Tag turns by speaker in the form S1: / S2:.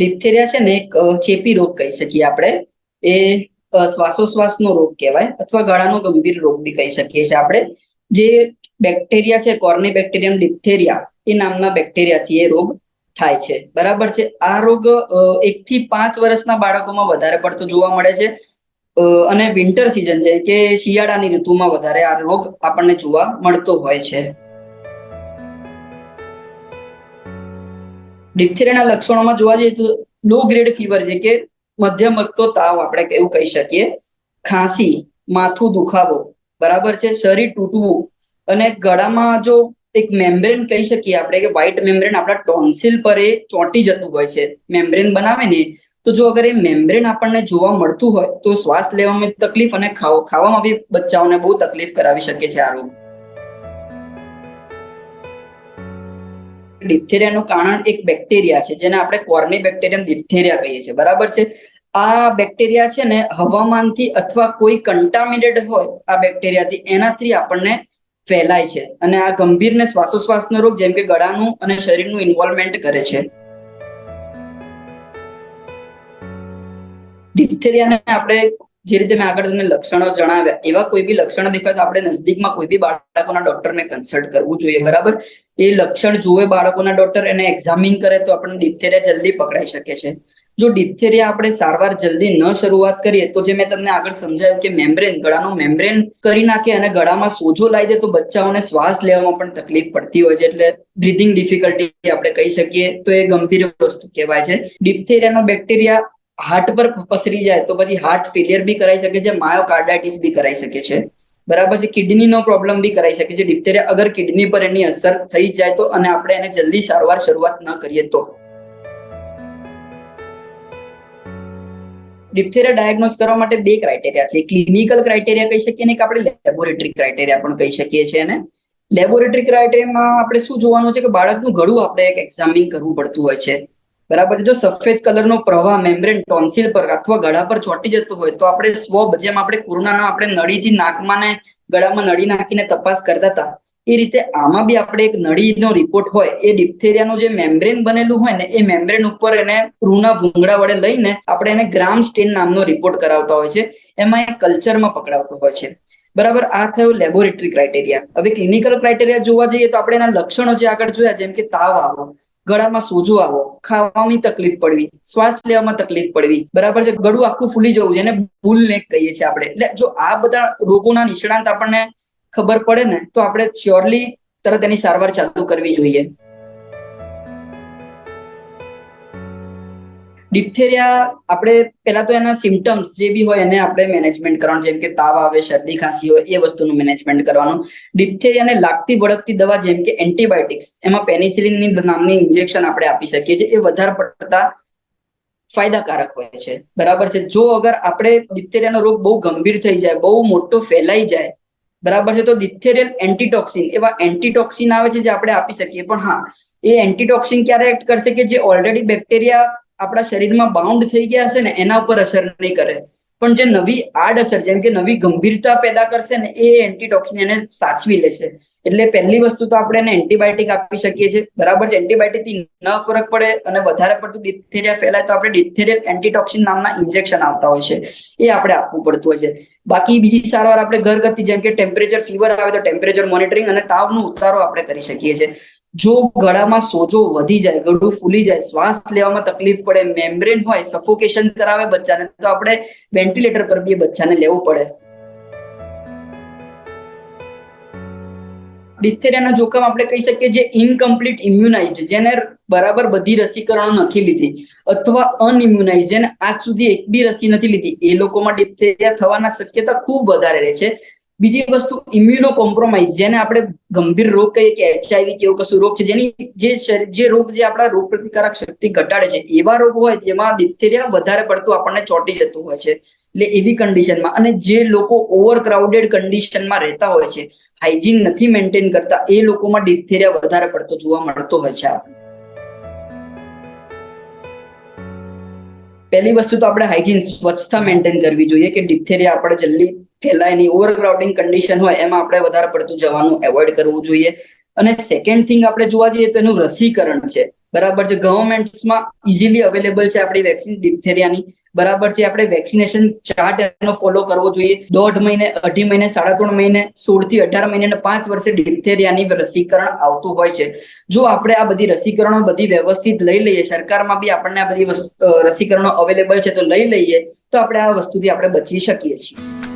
S1: Diphtheria છે ને એક ચેપી રોગ કહી શકીએ આપણે. એ શ્વાસોશ્વાસનો રોગ કહેવાય અથવા ગળાનો ગંભીર રોગ બી કહી શકીએ છીએ આપણે. જે બેક્ટેરિયા છે કોર્ની બેક્ટેરિયમ ડિપ્થેરિયા, એ નામના બેક્ટેરિયાથી એ રોગ થાય છે. બરાબર છે? આ રોગ એક થી પાંચ વર્ષના બાળકોમાં વધારે પડતો જોવા મળે છે. અને વિન્ટર સિઝન છે કે શિયાળાની ઋતુમાં વધારે આ રોગ આપણને જોવા મળતો હોય છે. ડિપ્થેરિયાના લક્ષણોમાં જોવા જઈએ તો લો ગ્રેડ ફીવર છે કે મધ્યમ વધતો તાવ આપણે એવું કહી શકીએ. ખાંસી, માથું દુખાવો, બરાબર છે? શરીર તૂટવું અને ગળામાં જો એક મેમ્બ્રેન કહી શકીએ આપણે કે વ્હાઇટ મેમ્બ્રેન આપણા ટોન્સિલ પર એ ચોંટી જતું હોય છે. મેમ્બ્રેન બનાવે ને તો જો અગર એ મેમ્બ્રેન આપણને જોવા મળતું હોય તો શ્વાસ લેવામાં તકલીફ અને ખાવામાં બી બચ્ચાઓને બહુ તકલીફ કરાવી શકે છે આ રોગ. ડિપ્થેરિયાનું કારણ એક બેક્ટેરિયા છે, જેને આપણે કોર્ની બેક્ટેરિયમ ડિપ્થેરિયા કહીએ છીએ. બરાબર છે? આ બેક્ટેરિયા છે ને હવામાનથી અથવા કોઈ કન્ટામિનેટેડ હોય, આ બેક્ટેરિયાથી એનાથી આપણને ફેલાય છે અને આ ગંભીર ને શ્વાસોશ્વાસનો રોગ જેમ કે ગળાનું અને શરીરનું ઇન્વોલ્વમેન્ટ કરે છે. ડિપ્થેરિયાને આપણે જે રીતે મેં આગળ તમને લક્ષણો જણાવ્યા, એવા કોઈ બી લક્ષણો દેખાય તો આપણે નજદીકમાં કોઈ બી બાળકોના ડોક્ટરને કન્સલ્ટ કરવું જોઈએ, બરાબર? એ લક્ષણ જોવે બાળકોના ડોક્ટર એને એક્ઝામિન કરે તો આપણને ડિપ્થેરિયા જલ્દી પકડાઈ શકે છે. જો ડિપ્થેરિયા આપણે સારવાર જલ્દી ન શરૂઆત કરીએ, તો જે મેં તમને આગળ સમજાવ્યું કે મેમ્બ્રેન ગળાનો મેમ્બ્રેન કરી નાખે અને ગળામાં સોજો લાવી દે તો બચ્ચાઓને શ્વાસ લેવામાં પણ તકલીફ પડતી હોય છે, એટલે બ્રિધિંગ ડિફિકલ્ટી આપણે કહી શકીએ, તો એ ગંભીર વસ્તુ કહેવાય છે. ડિપ્થેરિયાનો બેક્ટેરિયા હાર્ટ પર પસરી જાય તો પછી હાર્ટ ફેલિયર બી કરાઈ શકે છે, માયોકાર્ડાઇટિસ બી કરાઈ શકે છે. બરાબર છે, કિડનીનો પ્રોબ્લેમ બી કરાઈ શકે છે. ડિપ્ટેરિયા અગર કિડની પર એની અસર થઈ જાય તો અને આપણે એને જલ્દી સારવાર શરૂઆત ન કરીએ તો. ડિપ્થેરિયા ડાયગ્નોસ કરવા માટે બે ક્રાઇટેરિયા છે. ક્લિનિકલ ક્રાઇટેરિયા કહી શકીએ ને કે આપણે લેબોરેટરી ક્રાઇટેરિયા પણ કહી શકીએ છીએ અને લેબોરેટરી ક્રાઇટેરિયામાં આપણે શું જોવાનું છે કે બાળકનું ગળું આપણે એક એક્ઝામિન કરવું પડતું હોય છે. બરાબર જો સફેદ કલરનો પ્રવાહ મેમ્બ્રેન ટોન્સિલ પર અથવા ગળા પર ચોંટી જતો હોય, તો આપણે સ્વબ, જેમ આપણે કોરોનાના આપણે નળીથી નાકમાં ને ગળામાં નળી નાખીને તપાસ કરતા હતા, એ રીતે આમાં બી આપણે એક નળીનો રિપોર્ટ હોય, એ ડિપ્થેરિયાનું જે મેમ્બ્રેન બનેલું હોય ને, એ મેમ્બ્રેન ઉપર એને રૂના ભૂંગળા વડે લઈને આપણે એને ગ્રામ સ્ટેન નામનો રિપોર્ટ કરાવતા હોય છે, એમાં એ કલ્ચરમાં પકડાવતો હોય છે. બરાબર, આ થયો લેબોરેટરી ક્રાઇટેરિયા હવે ક્લિનિકલ ક્રાઇટેરિયા જોવા જઈએ તો આપણે એના લક્ષણો જે આગળ જોયા, જેમ કે તાવ આવો ગળામાં સોજો આવો, ખાવાની તકલીફ પડવી, શ્વાસ લેવામાં તકલીફ પડવી. બરાબર છે? ગળું આખું ફૂલી જવું જેને ભૂલ નેક કહીએ છીએ આપણે. એટલે જો આ બધા રોગોના નિષ્ણાંત આપણને ખબર પડે ને, તો આપણે શ્યોરલી તરત એની સારવાર ચાલુ કરવી જોઈએ. ડિપ્થેરિયા આપણે પહેલા તો એના સિમ્ટમ્સ જે બી હોય એને આપણે મેનેજમેન્ટ કરવાનું, જેમ કે તાવ આવે, શરદી, ખાંસી હોય, એ વસ્તુનું મેનેજમેન્ટ કરવાનું. ડિપ્થેરિયાને લાગતી વળગતી દવા જેમ કે એન્ટીબાયોટિક્સ એમાં પેનિસિલિનની નામની ઇન્જેક્શન આપણે આપી શકીએ છીએ, એ વધારે પડતા ફાયદાકારક હોય છે. બરાબર છે? જો અગર આપણે ડિપ્થેરિયાનો રોગ બહુ ગંભીર થઈ જાય, બહુ મોટો ફેલાઈ જાય, બરાબર છે? તો ડિપ્થેરિયલ એન્ટીટોક્સિન એવા એન્ટીટોક્સિન આવે છે જે આપણે આપી શકીએ. પણ હા, એ એન્ટીટોક્સિન ક્યારે એક્ટ કરશે કે જે ઓલરેડી બેક્ટેરિયા આપણા શરીરમાં બાઉન્ડ થઈ ગયા હશે ને, એના ઉપર અસર નહીં કરે. પણ જે નવી આડ અસર, જેમ કે નવી ગંભીરતા પેદા કરશે ને, એ એન્ટીટોક્સિન એને સાચવી લેશે. એટલે પહેલી વસ્તુ તો આપણે એને એન્ટીબાયોટિક આપી શકીએ છીએ. બરાબર છે? એન્ટીબાયોટિકથી ન ફરક પડે અને વધારે પડતું ડિપ્થેરિયા ફેલાય તો આપણે ડિપ્થેરિયલ એન્ટીટોક્સિન નામના ઇન્જેક્શન આવતા હોય છે. એ આપણે આપવું પડતું હોય છે. બાકી બીજી સારવાર આપણે ઘરગથ્થી જેમ કે ટેમ્પરેચર ફીવર આવે તો ટેમ્પરેચર મોનિટરિંગ અને તાવનો ઉતારો આપણે કરી શકીએ છીએ. જો ગળામાં સોજો વધી જાય, ગળું ફૂલી જાય, શ્વાસ લેવામાં તકલીફ પડે, મેમ્બ્રેન હોય, સફોકેશન કરાવે બચ્ચાને, તો આપણે વેન્ટિલેટર પર બી બચ્ચાને લેવું પડે. ડિથેરિયાના જોખમ આપણે કહી શકીએ જે ઇનકમ્પ્લીટ ઇમ્યુનાઇઝડ જેને બરાબર બધી રસીકરણો નથી લીધી, અથવા અનઇમ્યુનાઇઝ જેને આજ સુધી એક બી રસી નથી લીધી, એ લોકોમાં ડિપ્થેરિયા થવાના શક્યતા ખૂબ વધારે રહે છે. બીજી વસ્તુ ઇમ્યુનો કોમ્પ્રોમાઇઝ જેને આપણે ગંભીર રોગ કહીએ કે એચઆઈવી કે એવું કશું રોગ છે, જેની જે જે રોગ જે આપણા રોગ પ્રતિકારક શક્તિ ઘટાડે છે, એવા રોગ હોય જેમાં ડિપ્થેરિયા વધારે પડતું આપણને ચોંટી જતું હોય છે, એટલે એવી કન્ડિશનમાં અને જે લોકો ઓવર ક્રાઉડેડ કન્ડિશનમાં રહેતા હોય છે હાઇજીન નથી મેન્ટેન કરતા, એ લોકોમાં ડિપ્થેરિયા વધારે પડતો જોવા મળતો હોય છે પહેલી વસ્તુ તો આપણે હાઇજીન સ્વચ્છતા મેન્ટેન કરવી જોઈએ કે ડિપ્થેરિયા આપણે જલ્દી ફેલાય નહીં ઓવરક્રાઉડિંગ કન્ડિશન હોય, એમાં આપણે વધારે પડતું જવાનું એવોઇડ કરવું જોઈએ. અને સેકન્ડ થિંગ આપણે જોવા જઈએ તો એનું રસીકરણ છે. બરાબર છે ગવર્મેન્ટમાં ઇઝીલી અવેલેબલ છે આપણી વેક્સિન ડિપ્થેરિયાની બરાબર છે, આપણે વેક્સિનેશન ચાર્ટ એનો ફોલો કરવો જોઈએ. દોઢ મહિને, અઢી મહિને, સાડા ત્રણ મહિને સોળથી અઢાર મહિને અને પાંચ વર્ષે ડિપ્થેરિયાની રસીકરણ આવતું હોય છે. જો આપણે આ બધી રસીકરણો બધી વ્યવસ્થિત લઈ લઈએ, સરકારમાં બી આપણને આ બધી રસીકરણો અવેલેબલ છે તો લઈ લઈએ, તો આપણે આ વસ્તુથી આપણે બચી શકીએ છીએ.